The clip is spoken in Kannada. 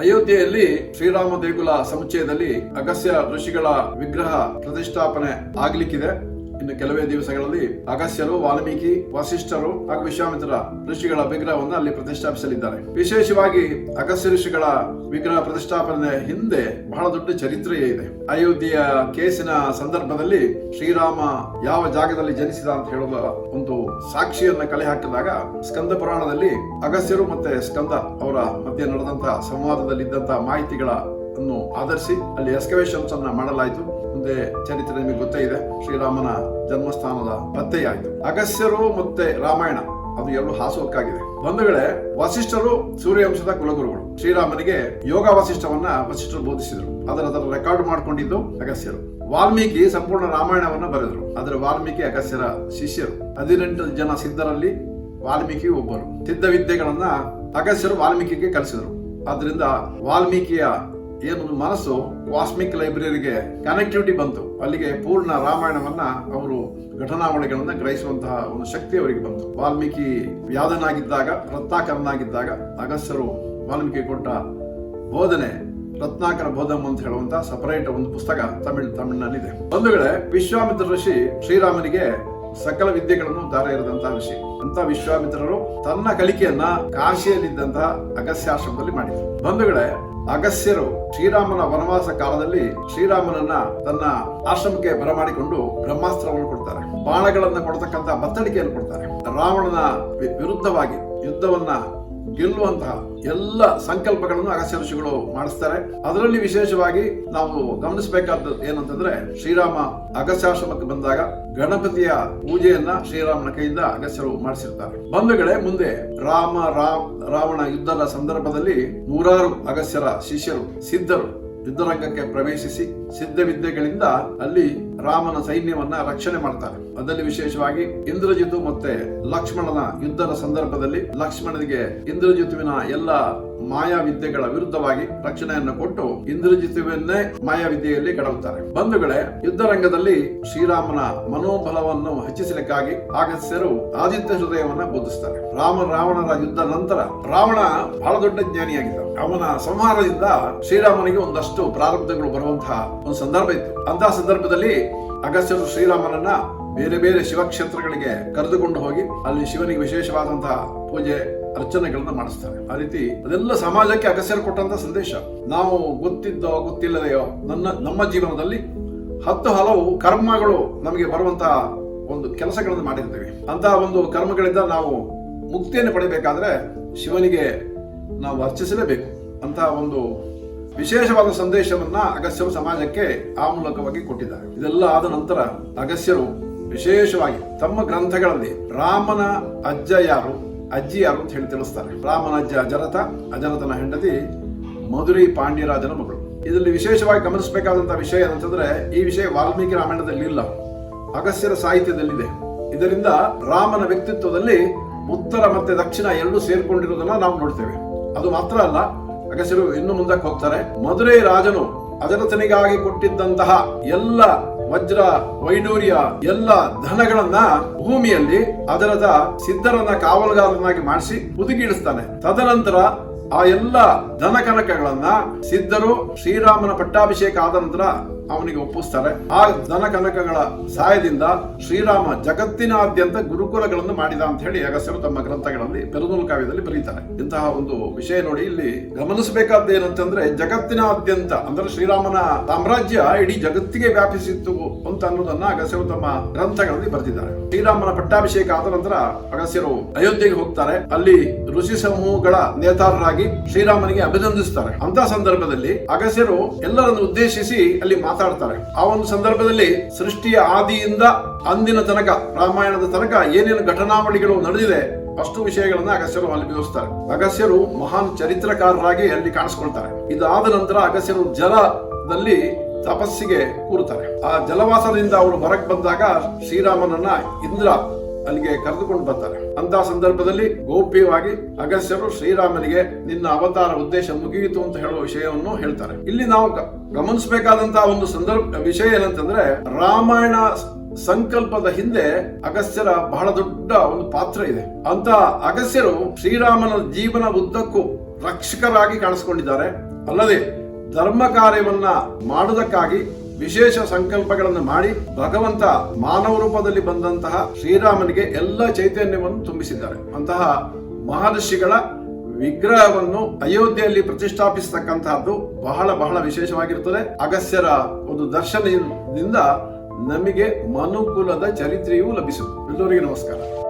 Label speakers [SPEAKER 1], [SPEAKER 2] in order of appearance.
[SPEAKER 1] ಅಯೋಧ್ಯೆಯಲ್ಲಿ ಶ್ರೀರಾಮ ದೇಗುಲ ಸಮುಚ್ಚಯದಲ್ಲಿ ಅಗಸ್ಯ ಋಷಿಗಳ ವಿಗ್ರಹ ಪ್ರತಿಷ್ಠಾಪನೆ ಆಗ್ಲಿಕ್ಕಿದೆ. ಇನ್ನು ಕೆಲವೇ ದಿವಸಗಳಲ್ಲಿ ಅಗಸ್ಯರು ವಾಲ್ಮೀಕಿ, ವಸಿಷ್ಠರು ಹಾಗೂ ವಿಶ್ವಾಮಿತ್ರ ಋಷಿಗಳ ವಿಗ್ರಹವನ್ನು ಅಲ್ಲಿ ಪ್ರತಿಷ್ಠಾಪಿಸಲಿದ್ದಾರೆ. ವಿಶೇಷವಾಗಿ ಅಗಸ್ಯ ಋಷಿಗಳ ವಿಗ್ರಹ ಪ್ರತಿಷ್ಠಾಪನೆ ಹಿಂದೆ ಬಹಳ ದೊಡ್ಡ ಚರಿತ್ರೆಯೇ ಇದೆ. ಅಯೋಧ್ಯೆಯ ಕೇಸಿನ ಸಂದರ್ಭದಲ್ಲಿ ಶ್ರೀರಾಮ ಯಾವ ಜಾಗದಲ್ಲಿ ಜನಿಸಿದ ಅಂತ ಹೇಳುವ ಒಂದು ಸಾಕ್ಷಿಯನ್ನ ಕಲೆ ಹಾಕಿದಾಗ ಸ್ಕಂದ ಪುರಾಣದಲ್ಲಿ ಅಗಸ್ಯರು ಮತ್ತೆ ಸ್ಕಂದ ಅವರ ಮಧ್ಯೆ ನಡೆದಂತಹ ಸಂವಾದದಲ್ಲಿದ್ದಂತಹ ಮಾಹಿತಿಗಳ ಅನ್ನು ಆಧರಿಸಿ ಅಲ್ಲಿ ಎಸ್ಕವೇಷನ್ಸ್ ಅನ್ನ ಮಾಡಲಾಯಿತು. ಮುಂದೆ ಚರಿತ್ರೆ ನಿಮಗೆ ಗೊತ್ತೇ ಇದೆ. ಶ್ರೀರಾಮನ ಜನ್ಮಸ್ಥಾನದ ಪತ್ತೆಯಾಯಿತು. ಅಗಸ್ಯರು ಮತ್ತೆ ರಾಮಾಯಣ, ಅದು ಎರಡು ಹಾಸುವಕ್ಕಾಗಿದೆ ಬಂಧುಗಳೇ ವಸಿಷ್ಠರು ಸೂರ್ಯವಂಶದ ಕುಲಗುರುಗಳು, ಶ್ರೀರಾಮನಿಗೆ ಯೋಗ ವಸಿಷ್ಠವನ್ನ ವಸಿಷ್ಠರು ಬೋಧಿಸಿದರು. ಅದರ ಅದರ ರೆಕಾರ್ಡ್ ಮಾಡಿಕೊಂಡಿದ್ದು ಅಗಸ್ಯರು ವಾಲ್ಮೀಕಿ ಸಂಪೂರ್ಣ ರಾಮಾಯಣವನ್ನ ಬರೆದರು. ಅದರ ವಾಲ್ಮೀಕಿ ಅಗಸ್ಯರ ಶಿಷ್ಯರು, ಹದಿನೆಂಟು ಜನ ಸಿದ್ಧರಲ್ಲಿ ವಾಲ್ಮೀಕಿ ಒಬ್ಬರು. ಸಿದ್ಧ ವಿದ್ಯೆಗಳನ್ನ ಅಗಸ್ಯರು ವಾಲ್ಮೀಕಿಗೆ ಕಲಿಸಿದರು. ಆದ್ರಿಂದ ವಾಲ್ಮೀಕಿಯ ಏನೊಂದು ಮನಸ್ಸು ಕಾಸ್ಮಿಕ್ ಲೈಬ್ರರಿಗೆ ಕನೆಕ್ಟಿವಿಟಿ ಬಂತು. ಅಲ್ಲಿಗೆ ಪೂರ್ಣ ರಾಮಾಯಣವನ್ನ ಅವರು ಘಟನಾವಳಿಗಳನ್ನ ಗ್ರಹಿಸುವಂತಹ ಒಂದು ಶಕ್ತಿ ಅವರಿಗೆ ಬಂತು. ವಾಲ್ಮೀಕಿ ವ್ಯಾಧನಾಗಿದ್ದಾಗ, ರತ್ನಾಕರನಾಗಿದ್ದಾಗ ಅಗಸ್ಯರು ವಾಲ್ಮೀಕಿ ಕೊಟ್ಟ ಬೋಧನೆ, ರತ್ನಾಕರ ಬೋಧಮ್ ಅಂತ ಹೇಳುವಂತ ಸಪರೇಟ್ ಒಂದು ಪುಸ್ತಕ ತಮಿಳ್, ತಮಿಳಿನಲ್ಲಿದೆ. ವೇಳೆ ವಿಶ್ವಾಮಿತ್ರ ಋಷಿ ಶ್ರೀರಾಮನಿಗೆ ಸಕಲ ವಿದ್ಯೆಗಳನ್ನು ದಾರ ಇರದಂತಹ ಋಷಿ. ಅಂತ ವಿಶ್ವಾಮಿತ್ರರು ತನ್ನ ಕಲಿಕೆಯನ್ನ ಕಾಶಿಯಲ್ಲಿದ್ದಂತಹ ಅಗಸ್ಯಾಶ್ರಮದಲ್ಲಿ ಮಾಡಿದರು. ಬಂಧುಗಳೇ ಅಗಸ್ಯರು ಶ್ರೀರಾಮನ ವನವಾಸ ಕಾಲದಲ್ಲಿ ಶ್ರೀರಾಮನನ್ನ ತನ್ನ ಆಶ್ರಮಕ್ಕೆ ಬರಮಾಡಿಕೊಂಡು ಬ್ರಹ್ಮಾಸ್ತ್ರವನ್ನು ಕೊಡ್ತಾರೆ. ಬಾಣಗಳನ್ನ ಕೊಡತಕ್ಕಂತ ಬತ್ತಳಿಕೆಯನ್ನು ಕೊಡ್ತಾರೆ. ರಾವಣನ ವಿರುದ್ಧವಾಗಿ ಯುದ್ಧವನ್ನ ಗೆಲ್ಲುವಂತಹ ಎಲ್ಲ ಸಂಕಲ್ಪಗಳನ್ನು ಅಗಸ್ಯ ಋಷಿಗಳು ಮಾಡಿಸ್ತಾರೆ. ಅದರಲ್ಲಿ ವಿಶೇಷವಾಗಿ ನಾವು ಗಮನಿಸಬೇಕಾದ ಏನಂತಂದ್ರೆ ಶ್ರೀರಾಮ ಅಗಸ್ಯಾಶ್ರಮಕ್ಕೆ ಬಂದಾಗ ಗಣಪತಿಯ ಪೂಜೆಯನ್ನ ಶ್ರೀರಾಮನ ಕೈಯಿಂದ ಅಗಸ್ಯರು ಮಾಡಿಸಿರ್ತಾರೆ. ಬಂಧುಗಳೇ ಮುಂದೆ ರಾಮ ರಾಮ್ ರಾವಣ ಯುದ್ಧದ ಸಂದರ್ಭದಲ್ಲಿ ನೂರಾರು ಅಗಸ್ಯರ ಶಿಷ್ಯರು, ಸಿದ್ಧರು ಯುದ್ಧರಂಗಕ್ಕೆ ಪ್ರವೇಶಿಸಿ ಸಿದ್ಧ ವಿದ್ಯೆಗಳಿಂದ ಅಲ್ಲಿ ರಾಮನ ಸೈನ್ಯವನ್ನ ರಕ್ಷಣೆ ಮಾಡ್ತಾರೆ. ಅದರಲ್ಲಿ ವಿಶೇಷವಾಗಿ ಇಂದ್ರಜಿತು ಮತ್ತೆ ಲಕ್ಷ್ಮಣನ ಯುದ್ಧದ ಸಂದರ್ಭದಲ್ಲಿ ಲಕ್ಷ್ಮಣನಿಗೆ ಇಂದ್ರಜಿತುವಿನ ಎಲ್ಲ ಮಾಯಾ ವಿದ್ಯೆಗಳ ವಿರುದ್ಧವಾಗಿ ರಕ್ಷಣೆಯನ್ನು ಕೊಟ್ಟು ಇಂದ್ರಜಿತವನ್ನೇ ಮಾಯಾ ವಿದ್ಯೆಯಲ್ಲಿ ಬಂಧುಗಳೇ, ಯುದ್ಧರಂಗದಲ್ಲಿ ಶ್ರೀರಾಮನ ಮನೋಬಲವನ್ನು ಹೆಚ್ಚಿಸಲಿಕ್ಕಾಗಿ ಅಗಸ್ಯರು ಆದಿತ್ಯ ಹೃದಯವನ್ನು ಬೋಧಿಸ್ತಾರೆ ರಾಮ ರಾವಣರ ಯುದ್ಧ ನಂತರ ರಾವಣ ಬಹಳ ದೊಡ್ಡ ಜ್ಞಾನಿಯಾಗಿದ್ದ. ಅವನ ಸಂಹಾರದಿಂದ ಶ್ರೀರಾಮನಿಗೆ ಒಂದಷ್ಟು ಪ್ರಾರಬ್ಧಗಳು ಬರುವಂತಹ ಒಂದು ಸಂದರ್ಭ ಇತ್ತು. ಅಂತಹ ಸಂದರ್ಭದಲ್ಲಿ ಅಗಸ್ಯರು ಶ್ರೀರಾಮನನ್ನ ಬೇರೆ ಬೇರೆ ಶಿವಕ್ಷೇತ್ರಗಳಿಗೆ ಕರೆದುಕೊಂಡು ಹೋಗಿ ಅಲ್ಲಿ ಶಿವನಿಗೆ ವಿಶೇಷವಾದಂತಹ ಪೂಜೆ ಅರ್ಚನೆಗಳನ್ನ ಮಾಡಿಸ್ತಾರೆ. ಆ ರೀತಿ ಅದೆಲ್ಲ ಸಮಾಜಕ್ಕೆ ಅಗಸ್ಯರು ಕೊಟ್ಟಂತ ಸಂದೇಶ. ನಾವು ಗೊತ್ತಿದ್ದೋ ಗೊತ್ತಿಲ್ಲದೆಯೋ ನನ್ನ, ನಮ್ಮ ಜೀವನದಲ್ಲಿ ಹತ್ತು ಹಲವು ಕರ್ಮಗಳು ನಮಗೆ ಬರುವಂತಹ ಒಂದು ಕೆಲಸಗಳನ್ನು ಮಾಡಿರ್ತೇವೆ ಅಂತಹ ಒಂದು ಕರ್ಮಗಳಿಂದ ನಾವು ಮುಕ್ತಿಯನ್ನು ಪಡೆಯಬೇಕಾದ್ರೆ ಶಿವನಿಗೆ ನಾವು ಅರ್ಚಿಸಲೇಬೇಕು. ಅಂತ ಒಂದು ವಿಶೇಷವಾದ ಸಂದೇಶವನ್ನ ಅಗಸ್ಯರು ಸಮಾಜಕ್ಕೆ ಆ ಮೂಲಕವಾಗಿ ಕೊಟ್ಟಿದ್ದಾರೆ. ಇದೆಲ್ಲ ಆದ ನಂತರ ಅಗಸ್ಯರು ವಿಶೇಷವಾಗಿ ತಮ್ಮ ಗ್ರಂಥಗಳಲ್ಲಿ ರಾಮನ ಅಜ್ಜ ಯಾರು? ಅಜ್ಜಿ ಯಾರು ಅಂತ ಹೇಳಿ ತಿಳಿಸ್ತಾರೆ. ರಾಮನ ಅಜ್ಜಿ ಅಜರಥ, ಅಜರಥನ ಹೆಂಡತಿ ಮಧುರೈ ಪಾಂಡ್ಯರಾಜನ ಮಗಳು. ಇದರಲ್ಲಿ ವಿಶೇಷವಾಗಿ ಗಮನಿಸಬೇಕಾದಂತಹ ವಿಷಯ ಏನಂತಂದ್ರೆ, ಈ ವಿಷಯ ವಾಲ್ಮೀಕಿ ರಾಮಾಯಣದಲ್ಲಿ ಇಲ್ಲ. ಅಗಸ್ಯರ ಸಾಹಿತ್ಯದಲ್ಲಿದೆ. ಇದರಿಂದ ರಾಮನ ವ್ಯಕ್ತಿತ್ವದಲ್ಲಿ ಉತ್ತರ ಮತ್ತೆ ದಕ್ಷಿಣ ಎರಡೂ ಸೇರ್ಕೊಂಡಿರೋದನ್ನ ನಾವು ನೋಡ್ತೇವೆ. ಅದು ಮಾತ್ರ ಅಲ್ಲ ಅಗಸ್ಯರು ಇನ್ನು ಮುಂದಕ್ಕೆ ಹೋಗ್ತಾರೆ. ಮಧುರೈ ರಾಜನು ಅಜರಥನಿಗಾಗಿ ಕೊಟ್ಟಿದ್ದಂತಹ ಎಲ್ಲ ವಜ್ರ, ವೈಡೂರ್ಯ ಎಲ್ಲ ಧನಗಳನ್ನ ಭೂಮಿಯಲ್ಲಿ ಅದರದ ಸಿದ್ಧರನ್ನ ಕಾವಲುಗಾರನಾಗಿ ಮಾಡಿಸಿ ಹುದುಗಿಡಿಸ್ತಾನೆ. ತದನಂತರ ಆ ಎಲ್ಲ ಧನ ಕನಕಗಳನ್ನ ಸಿದ್ಧರು ಶ್ರೀರಾಮನ ಪಟ್ಟಾಭಿಷೇಕ ಆದ ನಂತರ ಅವನಿಗೆ ಒಪ್ಪಿಸ್ತಾರೆ. ಆ ಧನ ಕನಕಗಳ ಸಹಾಯದಿಂದ ಶ್ರೀರಾಮ ಜಗತ್ತಿನಾದ್ಯಂತ ಗುರುಕುಲಗಳನ್ನು ಮಾಡಿದ ಅಂತ ಹೇಳಿ ಅಗಸ್ಯರು ತಮ್ಮ ಗ್ರಂಥಗಳಲ್ಲಿ ಪೆರುನೂಲ್ ಕಾವ್ಯದಲ್ಲಿ ಬರೀತಾರೆ. ಇಂತಹ ಒಂದು ವಿಷಯ ನೋಡಿ ಇಲ್ಲಿ ಗಮನಿಸಬೇಕಾದ ಏನಂತಂದ್ರೆ ಜಗತ್ತಿನಾದ್ಯಂತ, ಅಂದ್ರೆ ಶ್ರೀರಾಮನ ಸಾಮ್ರಾಜ್ಯ ಇಡೀ ಜಗತ್ತಿಗೆ ವ್ಯಾಪಿಸಿತ್ತು ಅಂತ ಅನ್ನೋದನ್ನ ಅಗಸ್ಯರು ತಮ್ಮ ಗ್ರಂಥಗಳಲ್ಲಿ ಬರೆದಿದ್ದಾರೆ. ಶ್ರೀರಾಮನ ಪಟ್ಟಾಭಿಷೇಕ ಆದ ನಂತರ ಅಗಸ್ಯರು ಅಯೋಧ್ಯೆಗೆ ಹೋಗ್ತಾರೆ. ಅಲ್ಲಿ ಋಷಿ ಸಮೂಹಗಳ ನೇತಾರರಾಗಿ ಶ್ರೀರಾಮನಿಗೆ ಅಭಿನಂದಿಸ್ತಾರೆ. ಅಂತ ಸಂದರ್ಭದಲ್ಲಿ ಅಗಸ್ಯರು ಎಲ್ಲರನ್ನು ಉದ್ದೇಶಿಸಿ ಅಲ್ಲಿ ಮಾತಾಡ್ತಾರೆ. ಆ ಒಂದು ಸಂದರ್ಭದಲ್ಲಿ ಸೃಷ್ಟಿಯ ಆದಿಯಿಂದ ಅಂದಿನ ತನಕ, ರಾಮಾಯಣದ ತನಕ ಏನೇನು ಘಟನಾವಳಿಗಳು ನಡೆದಿದೆ, ಅಷ್ಟು ವಿಷಯಗಳನ್ನ ಅಗಸ್ಯರು ಅಲ್ಲಿ ವಿವರಿಸ್ತಾರೆ ಅಗಸ್ಯರು ಮಹಾನ್ ಚರಿತ್ರಕಾರರಾಗಿ ಅಲ್ಲಿ ಕಾಣಿಸ್ಕೊಳ್ತಾರೆ. ಇದಾದ ನಂತರ ಅಗಸ್ಯರು ಜಲದಲ್ಲಿ ತಪಸ್ಸಿಗೆ ಕೂರುತ್ತಾರೆ. ಆ ಜಲವಾಸದಿಂದ ಅವರು ಹೊರಗೆ ಬಂದಾಗ ಶ್ರೀರಾಮನನ್ನ ಇಂದ್ರ ಅಲ್ಲಿಗೆ ಕರೆದುಕೊಂಡು ಬರ್ತಾರೆ. ಅಂತ ಸಂದರ್ಭದಲ್ಲಿ ಗೋಪ್ಯವಾಗಿ ಅಗಸ್ಯರು ಶ್ರೀರಾಮನಿಗೆ ನಿನ್ನ ಅವತಾರ ಉದ್ದೇಶ ಮುಗಿಯಿತು ಅಂತ ಹೇಳುವ ವಿಷಯವನ್ನು ಹೇಳ್ತಾರೆ. ಇಲ್ಲಿ ನಾವು ಗಮನಿಸಬೇಕಾದಂತಹ ಒಂದು ಸಂದರ್ಭ, ವಿಷಯ ಏನಂತಂದ್ರೆ ರಾಮಾಯಣ ಸಂಕಲ್ಪದ ಹಿಂದೆ ಅಗಸ್ಯರ ಬಹಳ ದೊಡ್ಡ ಒಂದು ಪಾತ್ರ ಇದೆ. ಅಂತ ಅಗಸ್ಯರು ಶ್ರೀರಾಮನ ಜೀವನ ಉದ್ದಕ್ಕೂ ರಕ್ಷಕರಾಗಿ ಕಾಣಿಸ್ಕೊಂಡಿದ್ದಾರೆ. ಅಲ್ಲದೆ ಧರ್ಮ ಕಾರ್ಯವನ್ನ ಮಾಡುವುದಕ್ಕಾಗಿ ವಿಶೇಷ ಸಂಕಲ್ಪಗಳನ್ನು ಮಾಡಿ ಭಗವಂತ ಮಾನವ ರೂಪದಲ್ಲಿ ಬಂದಂತಹ ಶ್ರೀರಾಮನಿಗೆ ಎಲ್ಲ ಚೈತನ್ಯವನ್ನು ತುಂಬಿಸಿದ್ದಾರೆ. ಅಂತಹ ಮಹರ್ಷಿಗಳ ವಿಗ್ರಹವನ್ನು ಅಯೋಧ್ಯೆಯಲ್ಲಿ ಪ್ರತಿಷ್ಠಾಪಿಸತಕ್ಕಂತಹದ್ದು ಬಹಳ ಬಹಳ ವಿಶೇಷವಾಗಿರುತ್ತದೆ. ಅಗಸ್ಯರ ಒಂದು ದರ್ಶನದಿಂದ ನಮಗೆ ಮನುಕುಲದ ಚರಿತ್ರೆಯೂ ಲಭಿಸುತ್ತೆ ಎಲ್ಲರಿಗೂ ನಮಸ್ಕಾರ.